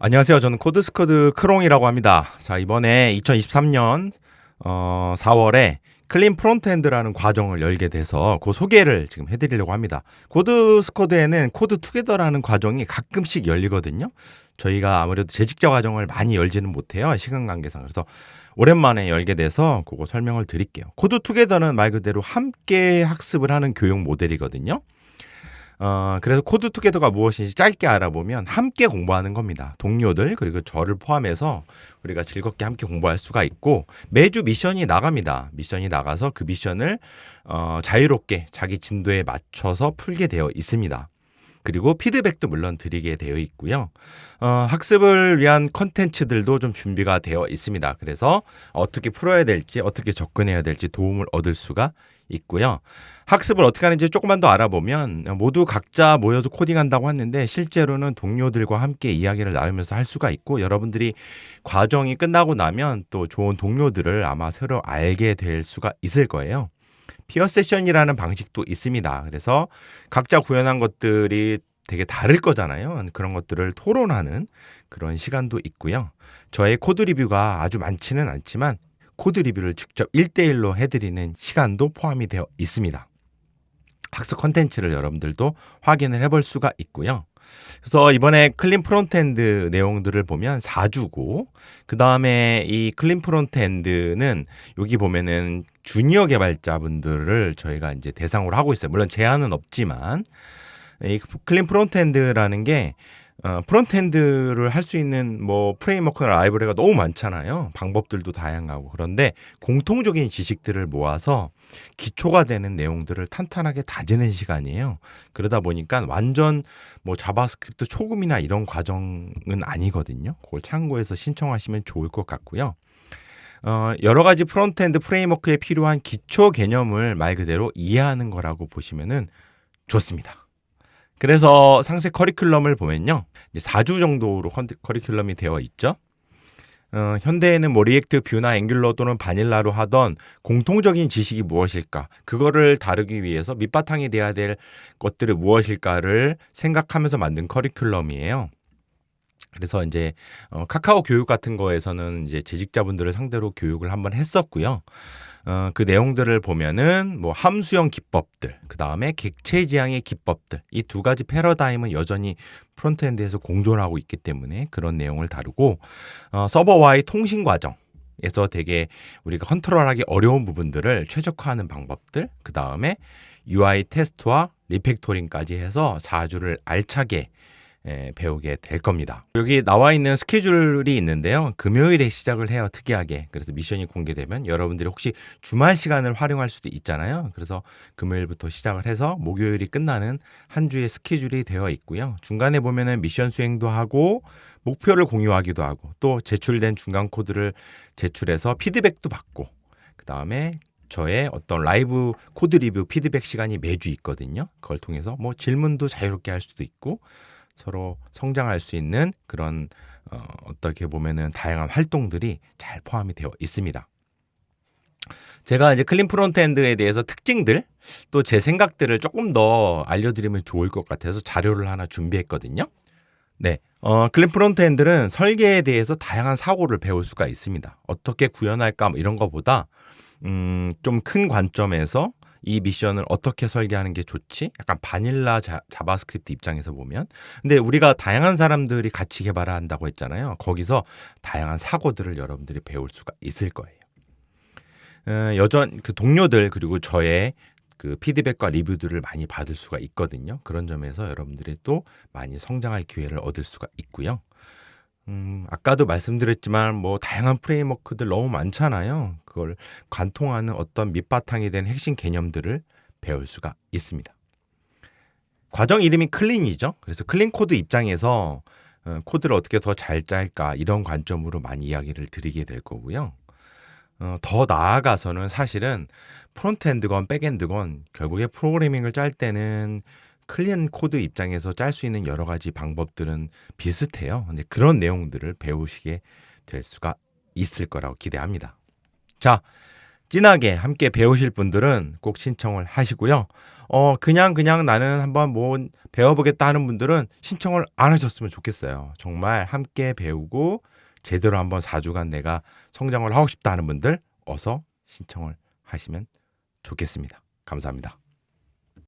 안녕하세요. 저는 코드스커드 크롱이라고 합니다. 자, 이번에 2023년 어, 4월에 클린 프론트엔드라는 과정을 열게 돼서 그 소개를 지금 해드리려고 합니다. 코드스코드에는 코드 투게더라는 과정이 가끔씩 열리거든요. 저희가 아무래도 재직자 과정을 많이 열지는 못해요. 시간 관계상. 그래서 오랜만에 열게 돼서 그거 설명을 드릴게요. 코드 투게더는 말 그대로 함께 학습을 하는 교육 모델이거든요. 어, 그래서 코드 투게더가 무엇인지 짧게 알아보면 함께 공부하는 겁니다. 동료들 그리고 저를 포함해서 우리가 즐겁게 함께 공부할 수가 있고 매주 미션이 나갑니다. 미션이 나가서 그 미션을 어, 자유롭게 자기 진도에 맞춰서 풀게 되어 있습니다. 그리고 피드백도 물론 드리게 되어 있고요. 어, 학습을 위한 컨텐츠들도 좀 준비가 되어 있습니다. 그래서 어떻게 풀어야 될지, 어떻게 접근해야 될지 도움을 얻을 수가 있고요. 학습을 어떻게 하는지 조금만 더 알아보면 모두 각자 모여서 코딩한다고 했는데 실제로는 동료들과 함께 이야기를 나누면서 할 수가 있고 여러분들이 과정이 끝나고 나면 또 좋은 동료들을 아마 새로 알게 될 수가 있을 거예요. 피어 세션이라는 방식도 있습니다. 그래서 각자 구현한 것들이 되게 다를 거잖아요. 그런 것들을 토론하는 그런 시간도 있고요. 저의 코드 리뷰가 아주 많지는 않지만 코드 리뷰를 직접 1대1로 해드리는 시간도 포함이 되어 있습니다. 학습 컨텐츠를 여러분들도 확인을 해볼 수가 있고요. 그래서 이번에 클린 프론트엔드 내용들을 보면 4주고 그 다음에 이 클린 프론트엔드는 여기 보면은 주니어 개발자분들을 저희가 이제 대상으로 하고 있어요. 물론 제한은 없지만 이 클린 프론트엔드라는 게 어, 프론트엔드를 할 수 있는 뭐 프레임워크나 라이브러리가 너무 많잖아요. 방법들도 다양하고 그런데 공통적인 지식들을 모아서 기초가 되는 내용들을 탄탄하게 다지는 시간이에요. 그러다 보니까 완전 뭐 자바스크립트 초급이나 이런 과정은 아니거든요. 그걸 참고해서 신청하시면 좋을 것 같고요. 어, 여러 가지 프론트엔드 프레임워크에 필요한 기초 개념을 말 그대로 이해하는 거라고 보시면은 좋습니다. 그래서 상세 커리큘럼을 보면요. 이제 4주 정도로 컨- 커리큘럼이 되어 있죠. 어, 현대에는 뭐 리액트, 뷰나 앵귤러 또는 바닐라로 하던 공통적인 지식이 무엇일까? 그거를 다루기 위해서 밑바탕이 돼야 될 것들이 무엇일까를 생각하면서 만든 커리큘럼이에요. 그래서 이제 어, 카카오 교육 같은 거에서는 이제 재직자분들을 상대로 교육을 한번 했었고요. 어, 그 내용들을 보면은 뭐 함수형 기법들, 그 다음에 객체 지향의 기법들, 이 두 가지 패러다임은 여전히 프론트엔드에서 공존하고 있기 때문에 그런 내용을 다루고 어, 서버와의 통신 과정 에서 되게 우리가 컨트롤하기 어려운 부분들을 최적화하는 방법들, 그 다음에 UI 테스트와 리팩토링까지 해서 4주를 알차게 예, 배우게 될 겁니다. 여기 나와 있는 스케줄이 있는데요. 금요일에 시작을 해요. 특이하게. 그래서 미션이 공개되면 여러분들이 혹시 주말 시간을 활용할 수도 있잖아요. 그래서 금요일부터 시작을 해서 목요일이 끝나는 한 주의 스케줄이 되어 있고요. 중간에 보면은 미션 수행도 하고 목표를 공유하기도 하고 또 제출된 중간 코드를 제출해서 피드백도 받고 그 다음에 저의 어떤 라이브 코드 리뷰 피드백 시간이 매주 있거든요. 그걸 통해서 뭐 질문도 자유롭게 할 수도 있고 서로 성장할 수 있는 그런 어, 어떻게 보면은 다양한 활동들이 잘 포함이 되어 있습니다. 제가 이제 클린 프론트엔드에 대해서 특징들 또 제 생각들을 조금 더 알려드리면 좋을 것 같아서 자료를 하나 준비했거든요. 네, 어, 클린 프론트엔드는 설계에 대해서 다양한 사고를 배울 수가 있습니다. 어떻게 구현할까 뭐 이런 거보다 음, 좀 큰 관점에서 이 미션을 어떻게 설계하는 게 좋지? 약간 바닐라 자, 자바스크립트 입장에서 보면. 근데 우리가 다양한 사람들이 같이 개발한다고 했잖아요. 거기서 다양한 사고들을 여러분들이 배울 수가 있을 거예요. 어, 여전 그 동료들 그리고 저의 그 피드백과 리뷰들을 많이 받을 수가 있거든요. 그런 점에서 여러분들이 또 많이 성장할 기회를 얻을 수가 있고요. 음, 아까도 말씀드렸지만 뭐 다양한 프레임워크들 너무 많잖아요. 그걸 관통하는 어떤 밑바탕이 된 핵심 개념들을 배울 수가 있습니다. 과정 이름이 클린이죠. 그래서 클린 코드 입장에서 어, 코드를 어떻게 더 잘 짤까 이런 관점으로 많이 이야기를 드리게 될 거고요. 어, 더 나아가서는 사실은 프론트엔드건 백엔드건 결국에 프로그래밍을 짤 때는 클리언 코드 입장에서 짤 수 있는 여러 가지 방법들은 비슷해요. 근데 그런 내용들을 배우시게 될 수가 있을 거라고 기대합니다. 자, 진하게 함께 배우실 분들은 꼭 신청을 하시고요. 어 그냥 그냥 나는 한번 뭐 배워보겠다 하는 분들은 신청을 안 하셨으면 좋겠어요. 정말 함께 배우고 제대로 한번 4주간 내가 성장을 하고 싶다 하는 분들 어서 신청을 하시면 좋겠습니다. 감사합니다.